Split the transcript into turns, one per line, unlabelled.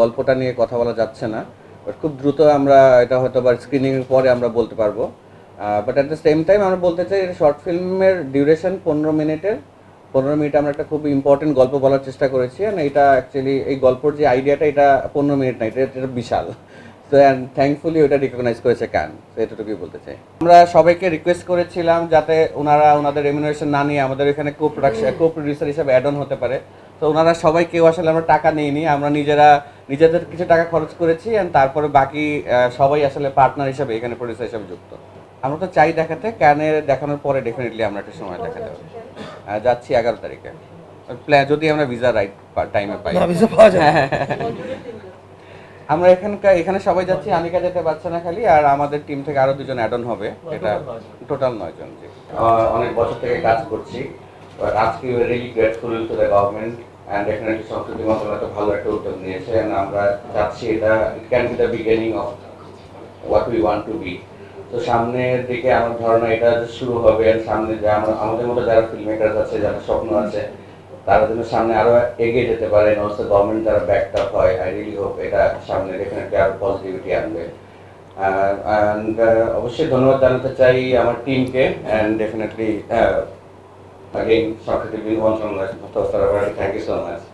গল্পটা নিয়ে কথা বলা যাচ্ছে না বাট খুব দ্রুত আমরা এটা হয়তো বা স্ক্রিনিংয়ের পরে আমরা বলতে পারব। But at the same time আমরা বলতে চাই এটা শর্ট ফিল্মের ডিউরেশন পনেরো মিনিটের। পনেরো মিনিট আমরা একটা খুব ইম্পর্টেন্ট গল্প বলার চেষ্টা করেছি, and এটা অ্যাকচুয়ালি এই গল্পর যে আইডিয়াটা এটা পনেরো মিনিট না, এটা এটা বিশাল। তো অ্যান্ড থ্যাঙ্কফুলি ওটা রিকগনাইজ করেছে ক্যান তো এতটুকুই বলতে চাই। আমরা সবাইকে রিকোয়েস্ট করেছিলাম যাতে ওনারা ওনাদের রেমিনেশন না নিয়ে আমাদের এখানে কো প্রোডাকশন কো প্রডিউসার হিসাবে অ্যাড অন হতে পারে। তো ওনারা সবাই কেউ আসলে আমরা টাকা নিইনি, আমরা নিজেরা নিজেদের কিছু টাকা খরচ করেছি অ্যান্ড তারপরে বাকি সবাই আসলে পার্টনার হিসাবে এখানে প্রডিউসার হিসাবে যুক্ত। আমরা তো চাই দেখাতে ক্যানে দেখানোর পরে ডেফিনেটলি আমরা একটা সময় দেখাতে হবে যাচ্ছি এগারো তারিখে। প্ল্যান যদি আমরা ভিসা রাইট টাইমে পাই।
ভিসা পাওয়া যায়
আমরা এখানকার এখানে সবাই যাচ্ছি আমি আনিকা যেতে পারছে না খালি আর আমাদের টিম থেকে আরও দুজন অ্যাড অন হবে এটা টোটাল নয় জন জি। অনেক বছর থেকে কাজ করছি। বাট আজকে really grateful to the government and definitely সংস্কৃতি মন্ত্রণালয় ভালো একটা উদ্যোগ নিয়েছে, and আমরা চাচ্ছি এটা it can be the beginning of what we want to be তো সামনের দিকে আমার ধারণা এটা শুরু হবে সামনে আমরা, আমাদের মতো যারা ফিল্ম আছে যারা স্বপ্ন আছে, তারা যেন সামনে আরও এগিয়ে যেতে পারে গভর্নমেন্ট যারা ব্যাকড আপ হয় আই রিয়েলি হোপ এটা সামনে ডেফিনেটলি আরও পজিটিভিটি আনবে। অ্যান্ড অবশ্যই ধন্যবাদ জানাতে চাই আমার টিমকে and definitely again, Dr. Devin Wong from West Coast Therapy. Thank you so much.